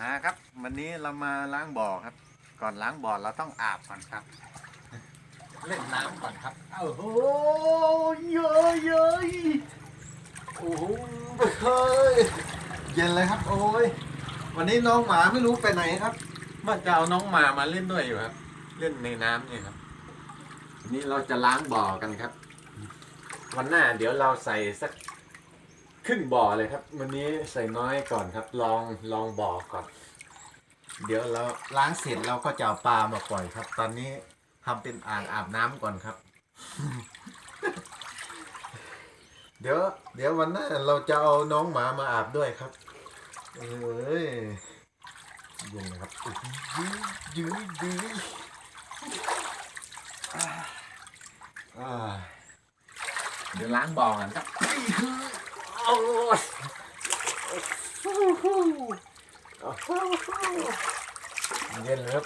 อ่าครับ วันนี้เรามาล้างบ่อครับ ก่อนล้างบ่อเราต้องอาบก่อนครับ เล่นน้ำก่อนครับโอ้โหเยอะเยอะโอ้โหเฮ้ยเย็นเลยครับ โอ้ยวันนี้น้องหมาไม่รู้ไปไหนครับว่าจะเอาน้องหมามาเล่นด้วยอยู่ครับ เล่นในน้ำเนี่ยครับวันนี้เราจะล้างบ่อกันครับ วันหน้าเดี๋ยวเราใส่สัก ครึ่งบ่อเลยครับ วันนี้ใส่น้อยก่อนครับ ลองลองบ่อก่อน เดี๋ยวเราล้างเสร็จเราก็จะเอาปลามาปล่อยครับ ตอนนี้ทำเป็นอ่างอาบน้ำก่อนครับ เดี๋ยว เดี๋ยววันหน้าเราจะเอาน้องหมามาอาบด้วยครับเอ้ยย็นนะครับอุ๊ยยืดยืดอ่าอ่าเดี๋ยวล้างบ่อกันครับ เย็นเลยครับ